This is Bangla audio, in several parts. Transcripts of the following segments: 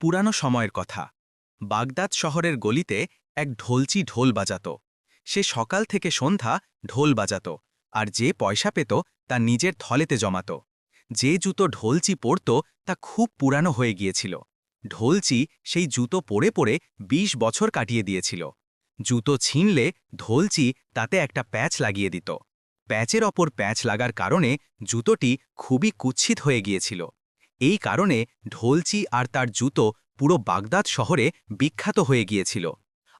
পুরানো সময়ের কথা। বাগদাদ শহরের গলিতে এক ঢোলচি ঢোল বাজাত। সে সকাল থেকে সন্ধ্যা ঢোল বাজাত আর যে পয়সা পেত তা নিজের থলেতে জমাত। যে জুতো ঢোলচি পরত তা খুব পুরানো হয়ে গিয়েছিল। ঢোলচি সেই জুতো পরে পরে ২০ বছর কাটিয়ে দিয়েছিল। জুতো ছিনলে ঢোলচি তাতে একটা প্যাচ লাগিয়ে দিত। প্যাচের অপর প্যাচ লাগার কারণে জুতোটি খুবই কুচ্ছিত হয়ে গিয়েছিল। এই কারণে ঢোলচি আর তার জুতো পুরো বাগদাদ শহরে বিখ্যাত হয়ে গিয়েছিল।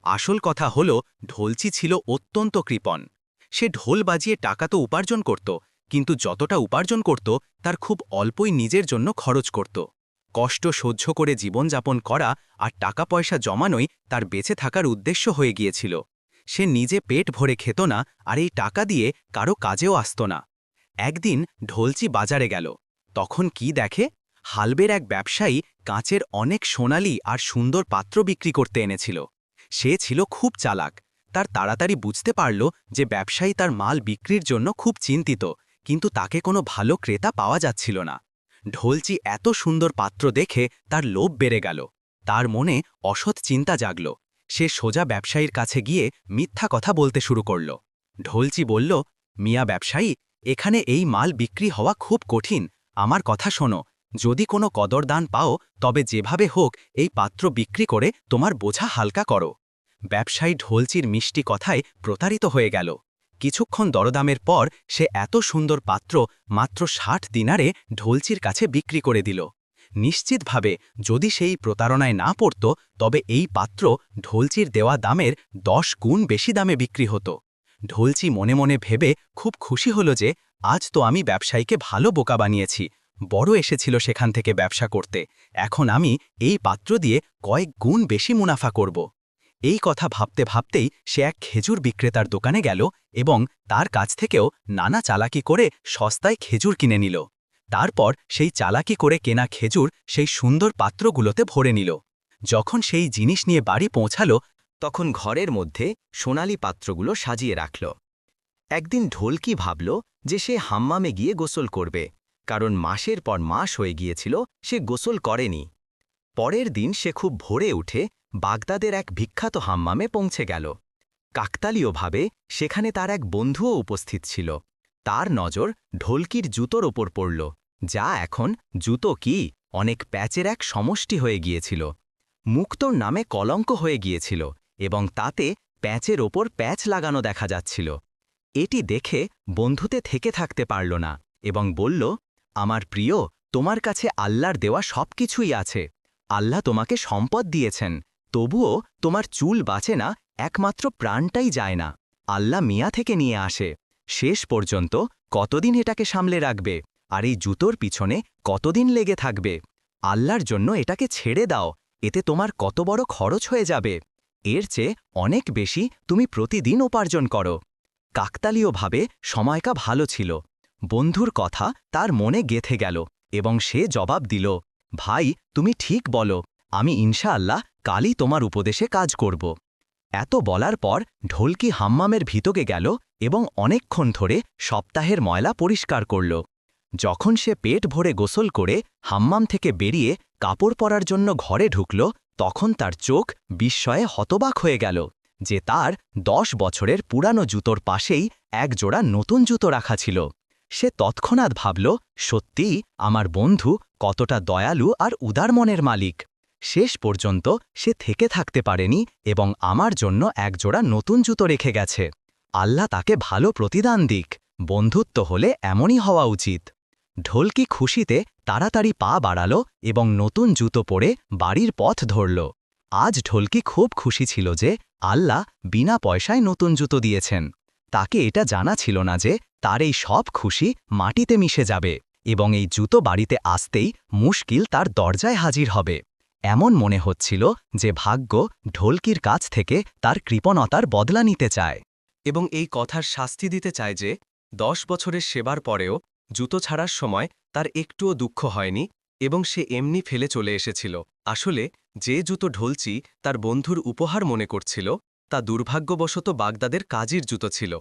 আসল কথা হল, ঢোলচি ছিল অত্যন্ত কৃপণ। সে ঢোল বাজিয়ে টাকা তো উপার্জন করত, কিন্তু যতটা উপার্জন করত, তার খুব অল্পই নিজের জন্য খরচ করত। কষ্ট সহ্য করে জীবনযাপন করা আর টাকা পয়সা জমানোই তার বেঁচে থাকার উদ্দেশ্য হয়ে গিয়েছিল। সে নিজে পেট ভরে খেত না, আর এই টাকা দিয়ে কারও কাজেও আসত না। একদিন ঢোলচি বাজারে গেল। তখন কি দেখে? হালবের এক ব্যবসায়ী কাঁচের অনেক সোনালি আর সুন্দর পাত্র বিক্রি করতে এনেছিল। সে ছিল খুব চালাক। তার তাড়াতাড়ি বুঝতে পারল যে ব্যবসায়ী তার মাল বিক্রির জন্য খুব চিন্তিত, কিন্তু তাকে কোনো ভালো ক্রেতা পাওয়া যাচ্ছিল না। ঢোলচি এত সুন্দর পাত্র দেখে তার লোভ বেড়ে গেল। তার মনে অসৎ চিন্তা জাগল। সে সোজা ব্যবসায়ীর কাছে গিয়ে মিথ্যা কথা বলতে শুরু করল। ঢোলচি বলল, মিয়া ব্যবসায়ী, এখানে এই মাল বিক্রি হওয়া খুব কঠিন। আমার কথা শোনো যদি কোনো কদরদান পাও, তবে যেভাবে হোক, এই পাত্র বিক্রি করে তোমার বোঝা হালকা করো। ব্যবসায়ী ঢোলচির মিষ্টি কথায় প্রতারিত হয়ে গেল। কিছুক্ষণ দরদামের পর সে এত সুন্দর পাত্র মাত্র ষাট দিনারে ঢোলচির কাছে বিক্রি করে দিল। নিশ্চিতভাবে যদি সেই প্রতারণায় না পড়ত, তবে এই পাত্র ঢোলচির দেওয়া দামের দশ গুণ বেশি দামে বিক্রি হতো। ঢোলচি মনে মনে ভেবে খুব খুশি হল যে, আজ তো আমি ব্যবসায়ীকে ভালো বোকা বানিয়েছি। বড় এসেছিল সেখান থেকে ব্যবসা করতে। এখন আমি এই পাত্র দিয়ে কয়েক গুণ বেশি মুনাফা করব। এই কথা ভাবতে ভাবতেই সে এক খেজুর বিক্রেতার দোকানে গেল এবং তার কাছ থেকেও নানা চালাকি করে সস্তায় খেজুর কিনে নিল। তারপর সেই চালাকি করে কেনা খেজুর সেই সুন্দর পাত্রগুলোতে ভরে নিল। যখন সেই জিনিস নিয়ে বাড়ি পৌঁছালো, তখন ঘরের মধ্যে সোনালি পাত্রগুলো সাজিয়ে রাখল। একদিন ঢোলকি ভাবল যে সে হাম্মামে গিয়ে গোসল করবে। কারণ মাসের পর মাস হয়ে গিয়েছিল, সে গোসল করেনি। পরের দিন সে খুব ভোরে উঠে বাগদাদের এক বিখ্যাত হাম্মামে পৌঁছে গেল। কাকতালীয়ভাবে সেখানে তার এক বন্ধুও উপস্থিত ছিল। তার নজর ঢোলকির জুতোর ওপর পড়ল, যা এখন জুতো কি অনেক প্যাচের এক সমষ্টি হয়ে গিয়েছিল। মুক্তর নামে কলঙ্ক হয়ে গিয়েছিল এবং তাতে প্যাচের ওপর প্যাচ লাগানো দেখা যাচ্ছিল। এটি দেখে বন্ধুতে থেকে থাকতে পারল না এবং বলল আমার প্রিয়, তোমার কাছে আল্লাহর দেওয়া সব কিছুই আছে। আল্লাহ তোমাকে সম্পদ দিয়েছেন, তবুও তোমার চুল বাঁচে না, একমাত্র প্রাণটাই যায় না। আল্লাহ মিয়া থেকে নিয়ে আসে। শেষ পর্যন্ত কতদিন এটাকে সামলে রাখবে? আর এই জুতোর পিছনে কতদিন লেগে থাকবে? আল্লাহর জন্য এটাকে ছেড়ে দাও, এতে তোমার কত বড় খরচ হয়ে যাবে। এর চেয়ে অনেক বেশি তুমি প্রতিদিন উপার্জন করো। কাকতালীয়ভাবে সময়কা ভালো ছিল। বন্ধুর কথা তার মনে গেথে গেল এবং সে জবাব দিল, ভাই, তুমি ঠিক বলো, আমি ইনশাআল্লাহ কালই তোমার উপদেশে কাজ করব এত বলার পর ঢোলকি হাম্মামের ভিতকে গেল এবং অনেকক্ষণ ধরে সপ্তাহের ময়লা পরিষ্কার করল। যখন সে পেট ভরে গোসল করে হাম্মাম থেকে বেরিয়ে কাপড় পরার জন্য ঘরে ঢুকল, তখন তার চোখ বিস্ময়ে হতবাক হয়ে গেল যে তার দশ বছরের পুরানো জুতোর পাশেই এক জোড়া নতুন জুতো রাখা ছিল। সে তৎক্ষণাৎ ভাবল সত্যিই আমার বন্ধু কতটা দয়ালু আর উদার মনের মালিক। শেষ পর্যন্ত সে থেকে থাকতে পারেনি এবং আমার জন্য একজোড়া নতুন জুতো রেখে গেছে। আল্লাহ তাকে ভালো প্রতিদান দিক, বন্ধুত্ব হলে এমনই হওয়া উচিত ঢোলকি খুশিতে তাড়াতাড়ি পা বাড়াল এবং নতুন জুতো পরে বাড়ির পথ ধরল। আজ ঢোলকি খুব খুশি ছিল যে আল্লাহ বিনা পয়সায় নতুন জুতো দিয়েছেন। তাকে এটা জানা ছিল না যে তার এই সব খুশি মাটিতে মিশে যাবে এবং এই জুতো বাড়িতে আসতেই মুশকিল তার দরজায় হাজির হবে। এমন মনে হচ্ছিল যে ভাগ্য ঢোলকির কাছ থেকে তার কৃপণতার বদলা নিতে চায় এবং এই কথার শাস্তি দিতে চায় যে দশ বছরের সেবার পরেও জুতো ছাড়ার সময় তার একটুও দুঃখ হয়নি এবং সে এমনি ফেলে চলে এসেছিল। আসলে যে জুতো ঢোলচি তার বন্ধুর উপহার মনে করছিল তা দুর্ভাগ্যবশত বাগদাদের কাজীর জুতো ছিল।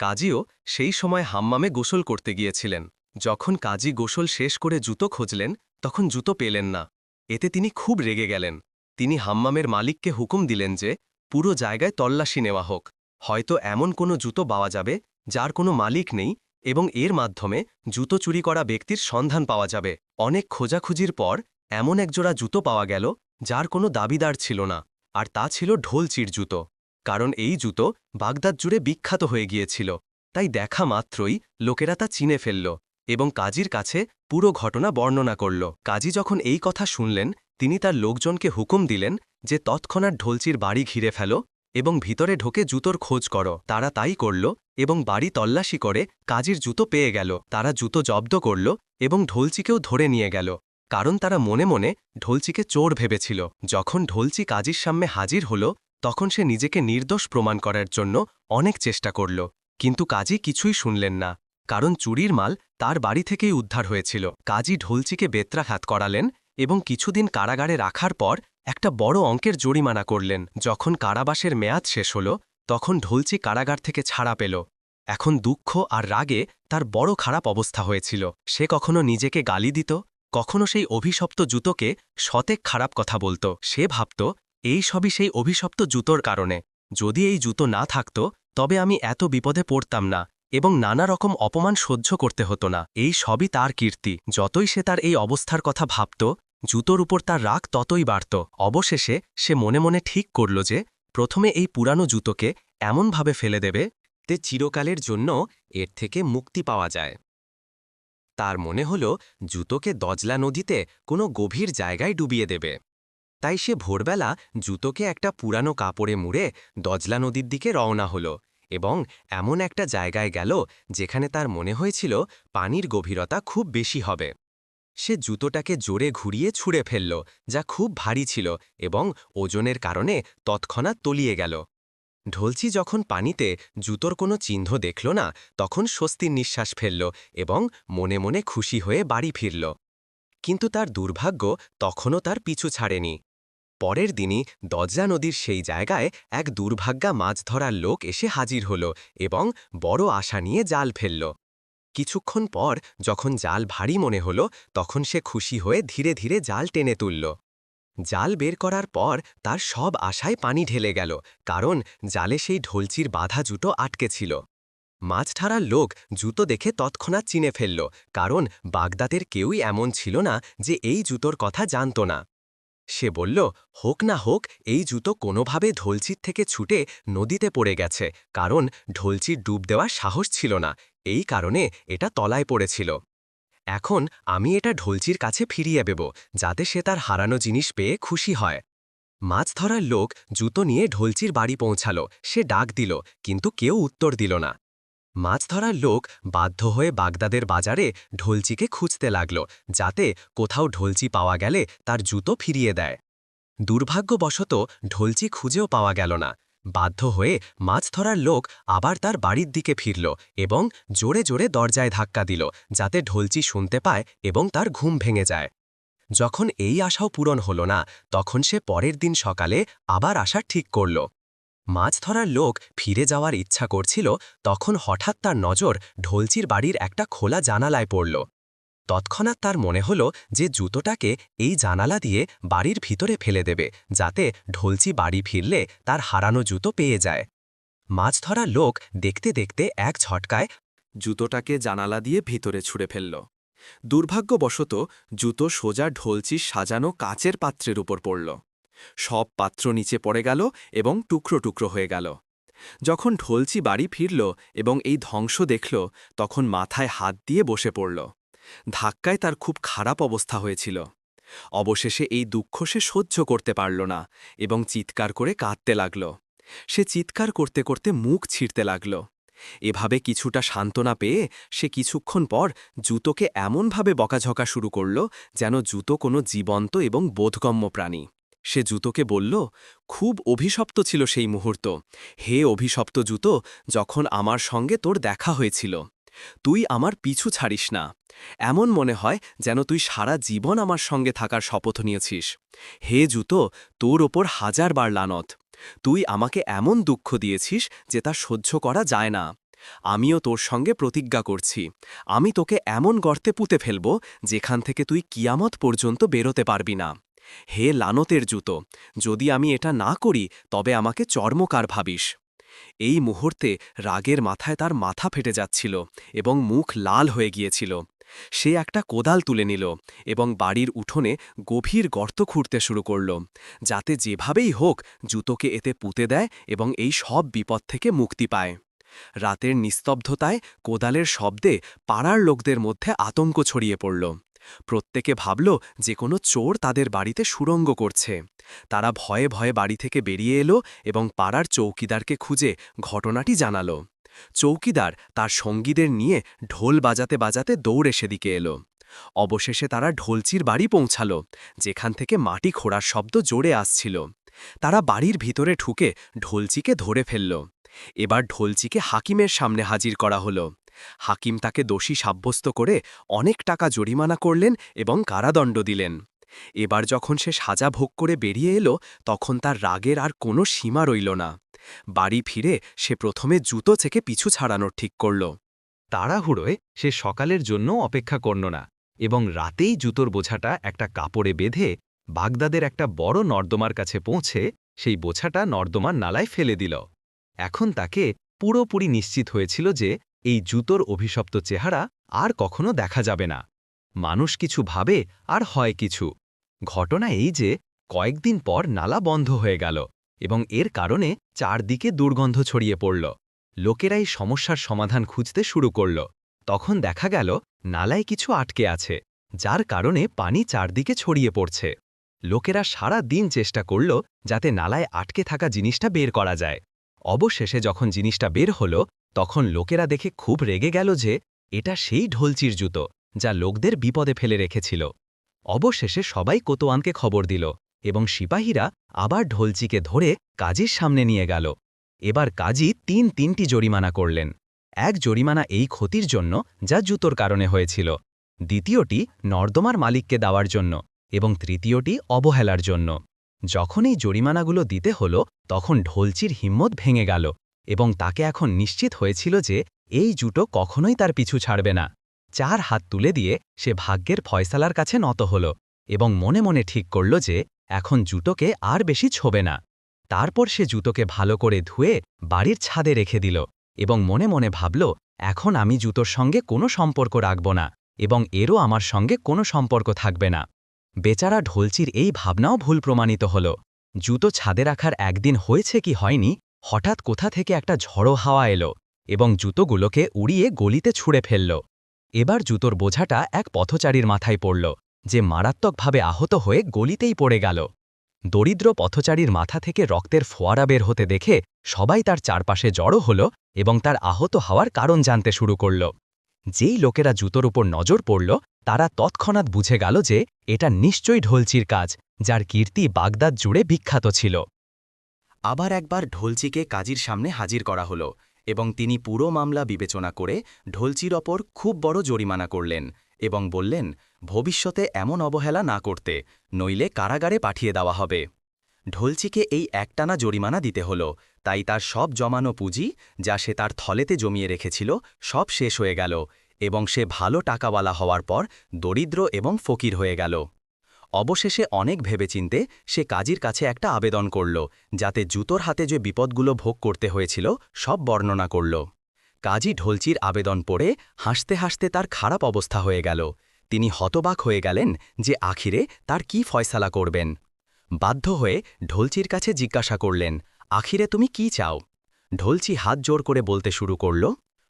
কাজীও সেই সময় হাম্মামে গোসল করতে গিয়েছিলেন। যখন কাজী গোসল শেষ করে জুতো খুঁজলেন, তখন জুতো পেলেন না। এতে তিনি খুব রেগে গেলেন। তিনি হাম্মামের মালিককে হুকুম দিলেন যে, পুরো জায়গায় তল্লাশি নেওয়া হোক। হয়তো এমন কোনো জুতো পাওয়া যাবে, যার কোনো মালিক নেই এবং এর মাধ্যমে জুতো চুরি করা ব্যক্তির সন্ধান পাওয়া যাবে। অনেক খোঁজাখুঁজির পর এমন একজোড়া জুতো পাওয়া গেল, যার কোনো দাবিদার ছিল না। আর তা ছিল ঢোলচির জুতো। কারণ এই জুতো বাগদাদ জুড়ে বিখ্যাত হয়ে গিয়েছিল। তাই দেখা মাত্রই লোকেরা তা চিনে ফেলল এবং কাজীর কাছে পুরো ঘটনা বর্ণনা করল। কাজী যখন এই কথা শুনলেন, তিনি তার লোকজনকে হুকুম দিলেন যে তৎক্ষণাৎ ঢোলচির বাড়ি ঘিরে ফেল এবং ভিতরে ঢোকে জুতোর খোঁজ করো। তারা তাই করল এবং বাড়ি তল্লাশি করে কাজীর জুতো পেয়ে গেল। তারা জুতো জব্দ করল এবং ঢোলচিকেও ধরে নিয়ে গেল। কারণ তারা মনে মনে ঢোলচিকে চোর ভেবেছিল। যখন ঢোলচি কাজীর সামনে হাজির হল তখন সে নিজেকে নির্দোষ প্রমাণ করার জন্য অনেক চেষ্টা করল, কিন্তু কাজী কিছুই শুনলেন না, কারণ চুরির মাল তার বাড়ি থেকেই উদ্ধার হয়েছিল। কাজী ঢোলচিকে বেত্রাঘাত করালেন এবং কিছুদিন কারাগারে রাখার পর একটা বড় অঙ্কের জরিমানা করলেন। যখন কারাবাসের মেয়াদ শেষ হল, তখন ঢোলচি কারাগার থেকে ছাড়া পেল। এখন দুঃখ আর রাগে তার বড় খারাপ অবস্থা হয়েছিল। সে কখনো নিজেকে গালি দিত, কখনো সেই অভিশপ্ত জুতোকে শতেক খারাপ কথা বলতো। সে ভাবত এই সবই সেই অভিশপ্ত জুতোর কারণে। যদি এই জুতো না থাকত, তবে আমি এত বিপদে পড়তাম না এবং নানা রকম অপমান সহ্য করতে হতো না। এই সবই তার কীর্তি। যতই সে তার এই অবস্থার কথা ভাবত, জুতোর উপর তার রাগ ততই বাড়ত। অবশেষে সে মনে মনে ঠিক করল যে, প্রথমে এই পুরানো জুতোকে এমনভাবে ফেলে দেবে তে চিরকালের জন্য এর থেকে মুক্তি পাওয়া যায়। তার মনে হল, জুতোকে দজলা নদীতে কোনো গভীর জায়গায় ডুবিয়ে দেবে। তাই সে ভোরবেলা জুতোকে একটা পুরানো কাপড়ে মুড়ে দজলা নদীর দিকে রওনা হল এবং এমন একটা জায়গায় গেল যেখানে তার মনে হয়েছিল পানির গভীরতা খুব বেশি হবে। সে জুতোটাকে জোরে ঘুরিয়ে ছুঁড়ে ফেলল, যা খুব ভারী ছিল এবং ওজনের কারণে তৎক্ষণাৎ তলিয়ে গেল। ঢোলচি যখন পানিতে জুতোর কোনো চিহ্ন দেখল না, তখন স্বস্তির নিঃশ্বাস ফেলল এবং মনে মনে খুশি হয়ে বাড়ি ফিরল। কিন্তু তার দুর্ভাগ্য তখনও তার পিছু ছাড়েনি। পরের দিনই দজ্জা নদীর সেই জায়গায় এক দুর্ভাগ্যা মাছ ধরার লোক এসে হাজির হল এবং বড় আশা নিয়ে জাল ফেলল। কিছুক্ষণ পর যখন জাল ভারী মনে হল, তখন সে খুশি হয়ে ধীরে ধীরে জাল টেনে তুলল। জাল বের করার পর তার সব আশায় পানি ঢেলে গেল, কারণ জালে সেই ঢোলচির বাধা জুতো আটকে ছিল। মাছ ঠারার লোক জুতো দেখে তৎক্ষণাৎ চিনে ফেলল, কারণ বাগদাদের কেউই এমন ছিল না যে এই জুতোর কথা জানত না। সে বলল, হোক না হোক, এই জুতো কোনোভাবে ঢোলচির থেকে ছুটে নদীতে পড়ে গেছে, কারণ ঢোলচির ডুব দেওয়ার সাহস ছিল না, এই কারণে এটা তলায় পড়েছিল। এখন আমি এটা ঢোলচির কাছে ফিরিয়ে দেব, যাতে সে তার হারানো জিনিস পেয়ে খুশি হয়। মাছ ধরার লোক জুতো নিয়ে ঢোলচির বাড়ি পৌঁছাল, সে ডাক দিল, কিন্তু কেউ উত্তর দিল না। মাছ ধরার লোক বাধ্য হয়ে বাগদাদের বাজারে ঢোলচিকে খুঁজতে লাগল, যাতে কোথাও ঢোলচি পাওয়া গেলে তার জুতো ফিরিয়ে দেয়। দুর্ভাগ্যবশত ঢোলচি খুঁজেও পাওয়া গেল না। বাধ্য হয়ে মাছ ধরার লোক আবার তার বাড়ির দিকে ফিরল এবং জোরে জোরে দরজায় ধাক্কা দিল, যাতে ঢোলচি শুনতে পায় এবং তার ঘুম ভেঙে যায়। যখন এই আশাও পূরণ হল না, তখন সে পরের দিন সকালে আবার আসার ঠিক করল। মাছ ধরার লোক ফিরে যাওয়ার ইচ্ছা করছিল, তখন হঠাৎ তার নজর ঢোলচির বাড়ির একটা খোলা জানালায় পড়ল। তৎক্ষণাৎ তার মনে হল যে জুতোটাকে এই জানালা দিয়ে বাড়ির ভিতরে ফেলে দেবে, যাতে ঢোলচি বাড়ি ফিরলে তার হারানো জুতো পেয়ে যায়। মাছ ধরার লোক দেখতে দেখতে এক ঝটকায় জুতোটাকে জানালা দিয়ে ভিতরে ছুঁড়ে ফেলল। দুর্ভাগ্যবশত জুতো সোজা ঢোলচির সাজানো কাচের পাত্রের উপর পড়ল। সব পাত্র নিচে পড়ে গেল এবং টুকরো টুকরো হয়ে গেল। যখন ঢোলচি বাড়ি ফিরল এবং এই ধ্বংস দেখল, তখন মাথায় হাত দিয়ে বসে পড়ল। ধাক্কায় তার খুব খারাপ অবস্থা হয়েছিল। অবশেষে এই দুঃখ সে সহ্য করতে পারল না এবং চিৎকার করে কাঁদতে লাগল। সে চিৎকার করতে করতে মুখ ছিঁড়তে লাগল। এভাবে কিছুটা সান্ত্বনা পেয়ে সে কিছুক্ষণ পর জুতোকে এমনভাবে বকাঝকা শুরু করল যেন জুতো কোনো জীবন্ত এবং বোধগম্য প্রাণী। সে জুতোকে বলল, খুব অভিশপ্ত ছিল সেই মুহূর্ত। হে অভিশপ্ত জুতো, যখন আমার সঙ্গে তোর দেখা হয়েছিল। তুই আমার পিছু ছাড়িস না। এমন মনে হয় যেন তুই সারা জীবন আমার সঙ্গে থাকার শপথ নিয়েছিস। হে জুতো, তোর ওপর হাজারবার লানত। তুই আমাকে এমন দুঃখ দিয়েছিস যে তা সহ্য করা যায় না। আমিও তোর সঙ্গে প্রতিজ্ঞা করছি। আমি তোকে এমন গর্তে পুঁতে ফেলব যেখান থেকে তুই কিয়ামত পর্যন্ত বেরোতে পারবি না। হে লানতের জুতো, যদি আমি এটা না করি, তবে আমাকে চর্মকার ভাবিস। এই মুহূর্তে রাগের মাথায় তার মাথা ফেটে যাচ্ছিল এবং মুখ লাল হয়ে গিয়েছিল। সে একটা কোদাল তুলে নিল এবং বাড়ির উঠোনে গভীর গর্ত খুঁড়তে শুরু করল, যাতে যেভাবেই হোক জুতোকে এতে পুঁতে দেয় এবং এই সব বিপদ থেকে মুক্তি পায়। রাতের নিস্তব্ধতায় কোদালের শব্দে পাড়ার লোকদের মধ্যে আতঙ্ক ছড়িয়ে পড়ল। প্রত্যেকে ভাবল যে কোনো চোর তাদের বাড়িতে সুরঙ্গ করছে। তারা ভয়ে ভয়ে বাড়ি থেকে বেরিয়ে এলো এবং পাড়ার চৌকিদারকে খুঁজে ঘটনাটি জানালো। চৌকিদার তার সঙ্গীদের নিয়ে ঢোল বাজাতে বাজাতে দৌড়ে সেদিকে এলো। অবশেষে তারা ঢোলচির বাড়ি পৌঁছাল, যেখান থেকে মাটি খোঁড়ার শব্দ জোরে আসছিল। তারা বাড়ির ভিতরে ঠুকে ঢোলচিকে ধরে ফেলল। এবার ঢোলচিকে হাকিমের সামনে হাজির করা হলো। হাকিম তাকে দোষী সাব্যস্ত করে অনেক টাকা জরিমানা করলেন এবং কারাদণ্ড দিলেন। এবার যখন সে সাজা ভোগ করে বেরিয়ে এলো, তখন তার রাগের আর কোনো সীমা রইল না। বাড়ি ফিরে সে প্রথমে জুতো থেকে পিছু ছাড়ানোর ঠিক করল। তাড়াহুড়োয় সে সকালের জন্য অপেক্ষা করল না এবং রাতেই জুতোর বোঝাটা একটা কাপড়ে বেঁধে বাগদাদের একটা বড় নর্দমার কাছে পৌঁছে সেই বোঝাটা নর্দমার নালায় ফেলে দিল। এখন তাকে পুরোপুরি নিশ্চিত হয়েছিল যে এই জুতোর অভিশপ্ত চেহারা আর কখনো দেখা যাবে না। মানুষ কিছু ভাবে আর হয় কিছু। ঘটনা এই যে, কয়েকদিন পর নালা বন্ধ হয়ে গেল এবং এর কারণে চারদিকে দুর্গন্ধ ছড়িয়ে পড়ল। লোকেরা এই সমস্যার সমাধান খুঁজতে শুরু করল। তখন দেখা গেল, নালায় কিছু আটকে আছে, যার কারণে পানি চারদিকে ছড়িয়ে পড়ছে। লোকেরা সারা দিন চেষ্টা করল যাতে নালায় আটকে থাকা জিনিসটা বের করা যায়। অবশেষে যখন জিনিসটা বের হল তখন লোকেরা দেখে খুব রেগে গেল যে এটা সেই ঢোলচির জুতো যা লোকদের বিপদে ফেলে রেখেছিল। অবশেষে সবাই কোতোয়ানকে খবর দিল এবং সিপাহীরা আবার ঢোলচিকে ধরে কাজীর সামনে নিয়ে গেল। এবার কাজী তিন তিনটি জরিমানা করলেন। এক জরিমানা এই ক্ষতির জন্য যা জুতোর কারণে হয়েছিল। দ্বিতীয়টি নর্দমার মালিককে দেওয়ার জন্য এবং তৃতীয়টি অবহেলার জন্য। যখন এই জরিমানাগুলো দিতে হল, তখন ঢোলচির হিম্মত ভেঙে গেল। এবং তাকে এখন নিশ্চিত হয়েছিল যে এই জুটো কখনোই তার পিছু ছাড়বে না। চার হাত তুলে দিয়ে সে ভাগ্যের ফয়সালার কাছে নত হল এবং মনে মনে ঠিক করল যে এখন জুটোকে আর বেশি ছোবে না। তারপর সে জুতোকে ভালো করে ধুয়ে বাড়ির ছাদে রেখে দিল এবং মনে মনে ভাবল, এখন আমি জুতোর সঙ্গে কোনো সম্পর্ক রাখব না এবং এরও আমার সঙ্গে কোনো সম্পর্ক থাকবে না। বেচারা ঢোলচির এই ভাবনাও ভুল প্রমাণিত হল। জুতো ছাদে রাখার একদিন হয়েছে কি হয়নি হঠাৎ কোথা থেকে একটা ঝড়ো হাওয়া এলো এবং জুতোগুলোকে উড়িয়ে গলিতে ছুঁড়ে ফেলল। এবার জুতোর বোঝাটা এক পথচারীর মাথায় পড়ল, যে মারাত্মকভাবে আহত হয়ে গলিতেই পড়ে গেল। দরিদ্র পথচারীর মাথা থেকে রক্তের ফোয়ারা বের হতে দেখে সবাই তার চারপাশে জড়ো হল এবং তার আহত হওয়ার কারণ জানতে শুরু করল। যেই লোকেরা জুতোর উপর নজর পড়ল, তারা তৎক্ষণাৎ বুঝে গেল যে এটা নিশ্চয়ই ঢোলচির কাজ, যার কীর্তি বাগদাদ জুড়ে বিখ্যাত ছিল। আবার একবার ঢোলচিকে কাজীর সামনে হাজির করা হলো এবং তিনি পুরো মামলা বিবেচনা করে ঢোলচির ওপর খুব বড় জরিমানা করলেন এবং বললেন, ভবিষ্যতে এমন অবহেলা না করতে, নইলে কারাগারে পাঠিয়ে দেওয়া হবে। ঢোলচিকে এই একটানা জরিমানা দিতে হল, তাই তার সব জমানো পুঁজি যা সে তার থলেতে জমিয়ে রেখেছিল সব শেষ হয়ে গেল এবং সে ভালো টাকাওয়ালা হওয়ার পর দরিদ্র এবং ফকির হয়ে গেল। অবশেষে অনেক ভেবেচিন্তে সে কাজীর কাছে একটা আবেদন করল, যাতে জুতোর হাতে যে বিপদগুলো ভোগ করতে হয়েছিল, সব বর্ণনা করল। কাজী ঢোলচির আবেদন পড়ে হাসতে হাসতে তার খারাপ অবস্থা হয়ে গেল। তিনি হতবাক হয়ে গেলেন যে আখিরে তার কি ফয়সালা করবেন। বাধ্য হয়ে ঢোলচির কাছে জিজ্ঞাসা করলেন, আখিরে, তুমি কি চাও? ঢোলচি হাত জোর করে বলতে শুরু করল,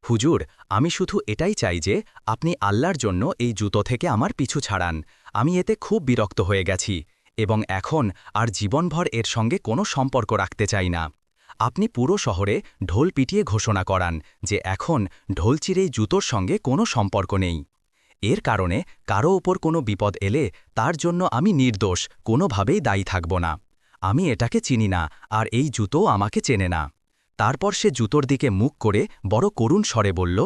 হুজুর, আমি শুধু এটাই চাই যে আপনি আল্লাহর জন্য এই জুতো থেকে আমার পিছু ছাড়ান। আমি এতে খুব বিরক্ত হয়ে গেছি এবং এখন আর জীবনভর এর সঙ্গে কোনো সম্পর্ক রাখতে চাই না। আপনি পুরো শহরে ঢোল পিটিয়ে ঘোষণা করান যে এখন ঢোল চিরেই জুতোর সঙ্গে কোনো সম্পর্ক নেই। এর কারণে কারও ওপর কোনো বিপদ এলে তার জন্য আমি নির্দোষ, কোনোভাবেই দায়ী থাকব না। আমি এটাকে চিনি না আর এই জুতোও আমাকে চেনে না। তারপর সে জুতোর দিকে মুখ করে বড় করুণ স্বরে বলল,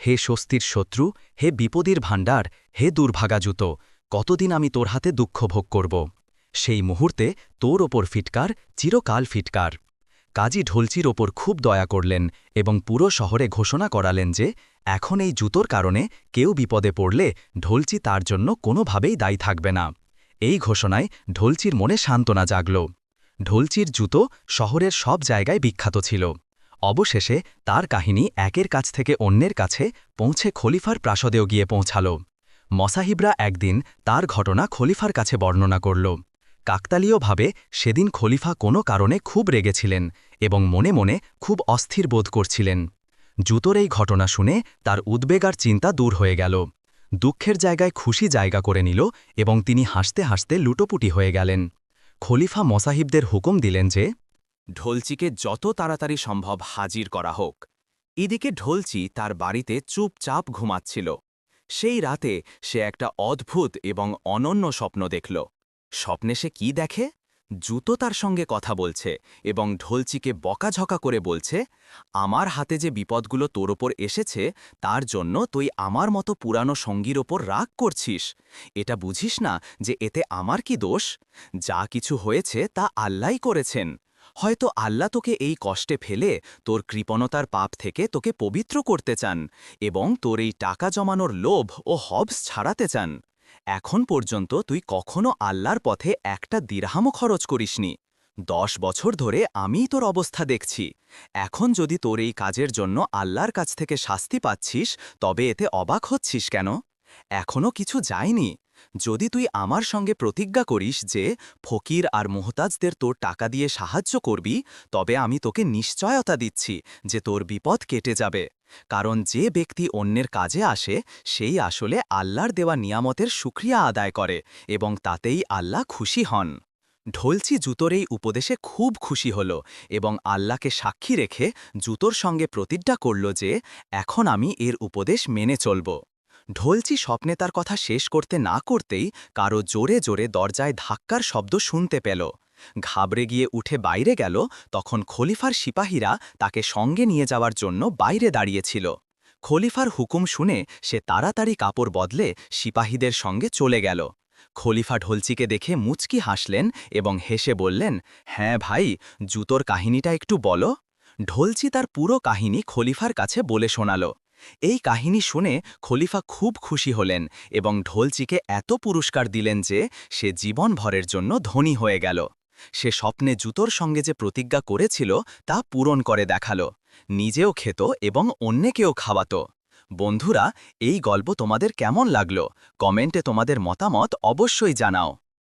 হে স্বস্তির শত্রু, হে বিপদের ভাণ্ডার, হে দুর্ভাগা জুতো কতদিন আমি তোর হাতে দুঃখ ভোগ করব? সেই মুহূর্তে তোর ওপর ফিটকার, চিরকাল ফিটকার। কাজী ঢোলচির ওপর খুব দয়া করলেন এবং পুরো শহরে ঘোষণা করালেন যে, এখন এই জুতোর কারণে কেউ বিপদে পড়লে ঢোলচি তার জন্য কোনোভাবেই দায়ী থাকবে না। এই ঘোষণায় ঢোলচির মনে সান্ত্বনা জাগল। ঢোলচির জুতো শহরের সব জায়গায় বিখ্যাত ছিল। অবশেষে তার কাহিনী একের কাছ থেকে অন্যের কাছে পৌঁছে খলিফার প্রাসদেও গিয়ে পৌঁছাল। মসাহিবরা একদিন তার ঘটনা খলিফার কাছে বর্ণনা করল। কাকতালীয়ভাবে সেদিন খলিফা কোনো কারণে খুব রেগেছিলেন এবং মনে মনে খুব অস্থির বোধ করছিলেন। জুতোর এই ঘটনা শুনে তার উদ্বেগ আর চিন্তা দূর হয়ে গেল। দুঃখের জায়গায় খুশি জায়গা করে নিল এবং তিনি হাসতে হাসতে লুটোপুটি হয়ে গেলেন। খলিফা মসাহিবদের হুকুম দিলেন যে, ঢোলচিকে যত তাড়াতাড়ি সম্ভব হাজির করা হোক। এদিকে ঢোলচি তার বাড়িতে চুপচাপ ঘুমাচ্ছিল। সেই রাতে সে একটা অদ্ভুত এবং অনন্য স্বপ্ন দেখল। স্বপ্নে সে কি দেখে? জুতো তার সঙ্গে কথা বলছে এবং ঢোলচিকে বকাঝকা করে বলছে, আমার হাতে যে বিপদগুলো তোর ওপর এসেছে, তার জন্য তুই আমার মতো পুরানো সঙ্গীর ওপর রাগ করছিস। এটা বুঝিস না যে এতে আমার কি দোষ? যা কিছু হয়েছে তা আল্লাই করেছেন। হয়তো আল্লাহ তোকে এই কষ্টে ফেলে তোর কৃপণতার পাপ থেকে তোকে পবিত্র করতে চান এবং তোর এই টাকা জমানোর লোভ ও হবস ছাড়াতে চান। এখন পর্যন্ত তুই কখনো আল্লাহর পথে একটা দিরহামও খরচ করিসনি। দশ বছর ধরে আমিই তোর অবস্থা দেখছি। এখন যদি তোর এই কাজের জন্য আল্লাহর কাছ থেকে শাস্তি পাচ্ছিস, তবে এতে অবাক হচ্ছিস কেন? এখনও কিছু যায়নি। যদি তুই আমার সঙ্গে প্রতিজ্ঞা করিস যে ফকির আর মোহতাজদের তোর টাকা দিয়ে সাহায্য করবি, তবে আমি তোকে নিশ্চয়তা দিচ্ছি যে তোর বিপদ কেটে যাবে। কারণ যে ব্যক্তি অন্যের কাজে আসে, সেই আসলে আল্লাহর দেওয়া নিয়ামতের সুক্রিয়া আদায় করে এবং তাতেই আল্লাহ খুশি হন। ঢোলচি জুতোর এই উপদেশে খুব খুশি হল এবং আল্লাহকে সাক্ষী রেখে জুতোর সঙ্গে প্রতিজ্ঞা করল যে এখন আমি এর উপদেশ মেনে চলব। ঢোলচি স্বপ্নে তার কথা শেষ করতে না করতেই কারও জোরে জোরে দরজায় ধাক্কার শব্দ শুনতে পেল। ঘাবড়ে গিয়ে উঠে বাইরে গেল, তখন খলিফার সিপাহীরা তাকে সঙ্গে নিয়ে যাওয়ার জন্য বাইরে দাঁড়িয়েছিল। খলিফার হুকুম শুনে সে তাড়াতাড়ি কাপড় বদলে সিপাহীদের সঙ্গে চলে গেল। খলিফা ঢোলচিকে দেখে মুচকি হাসলেন এবং হেসে বললেন হ্যাঁ ভাই, জুতোর কাহিনীটা একটু বলো। ঢোলচি তার পুরো কাহিনী খলিফার কাছে বলে শোনাল। এই কাহিনী শুনে খলিফা খুব খুশি হলেন এবং ঢোলচিকে এত পুরস্কার দিলেন যে সে জীবনভরের জন্য ধনী হয়ে গেল। সে স্বপ্নে জুতোর সঙ্গে যে প্রতিজ্ঞা করেছিল তা পূরণ করে দেখাল। নিজেও খেত এবং অন্যকেও খাওয়াত। বন্ধুরা, এই গল্প তোমাদের কেমন লাগল? কমেন্টে তোমাদের মতামত অবশ্যই জানাও।